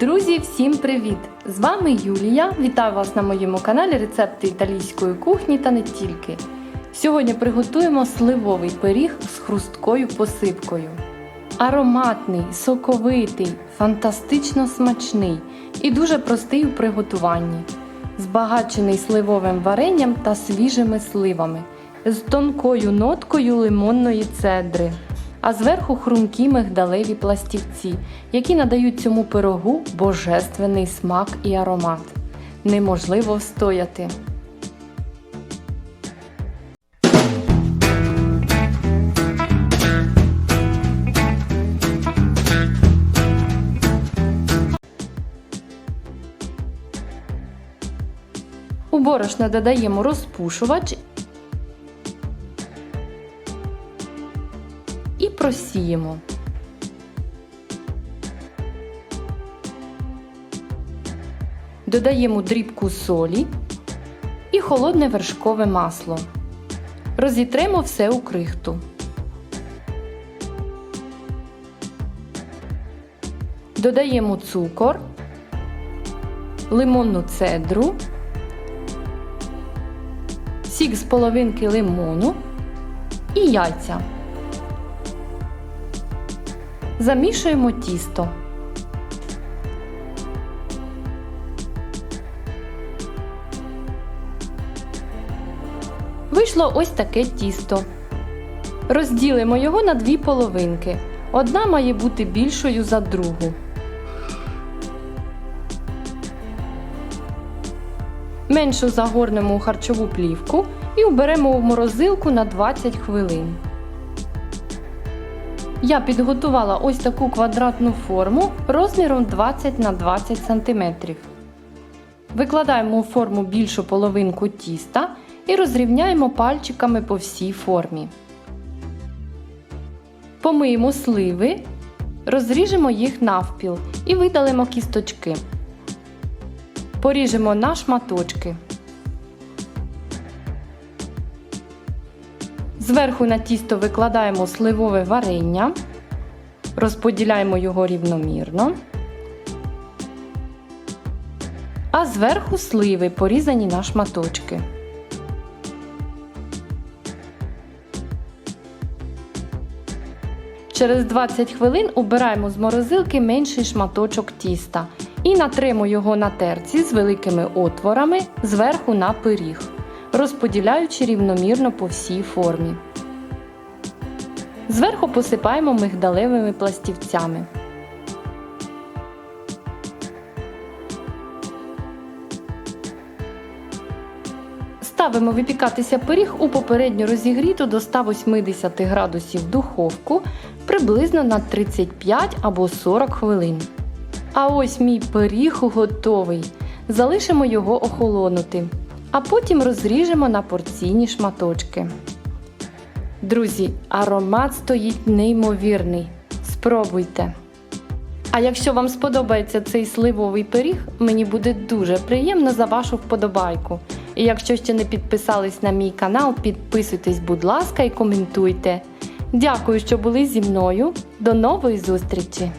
Друзі, всім привіт! З вами Юлія. Вітаю вас на моєму каналі Рецепти італійської кухні та не тільки. Сьогодні приготуємо сливовий пиріг з хрусткою посипкою. Ароматний, соковитий, фантастично смачний і дуже простий у приготуванні. Збагачений сливовим варенням та свіжими сливами, з тонкою ноткою лимонної цедри а зверху хрумкі мигдалеві пластівці, які надають цьому пирогу божественний смак і аромат. Неможливо встояти. У борошно додаємо розпушувач просіємо. Додаємо дрібку солі і холодне вершкове масло. Розітремо все у крихту. Додаємо цукор, лимонну цедру, сік з половинки лимону і яйця. Замішуємо тісто. Вийшло ось таке тісто. Розділимо його на дві половинки. Одна має бути більшою за другу. Меншу загорнемо у харчову плівку і уберемо в морозилку на 20 хвилин. Я підготувала ось таку квадратну форму розміром 20 на 20 см. Викладаємо у форму більшу половинку тіста і розрівняємо пальчиками по всій формі. Помиємо сливи, розріжемо їх навпіл і видалимо кісточки. Поріжемо на шматочки. Зверху на тісто викладаємо сливове варення, розподіляємо його рівномірно, а зверху сливи порізані на шматочки. Через 20 хвилин убираємо з морозилки менший шматочок тіста і натримо його на терці з великими отворами зверху на пиріг розподіляючи рівномірно по всій формі. Зверху посипаємо мигдалевими пластівцями. Ставимо випікатися пиріг у попередньо розігріту до 180 градусів духовку приблизно на 35 або 40 хвилин. А ось мій пиріг готовий. Залишимо його охолонути а потім розріжемо на порційні шматочки. Друзі, аромат стоїть неймовірний. Спробуйте! А якщо вам сподобається цей сливовий пиріг, мені буде дуже приємно за вашу вподобайку. І якщо ще не підписались на мій канал, підписуйтесь, будь ласка, і коментуйте. Дякую, що були зі мною. До нової зустрічі!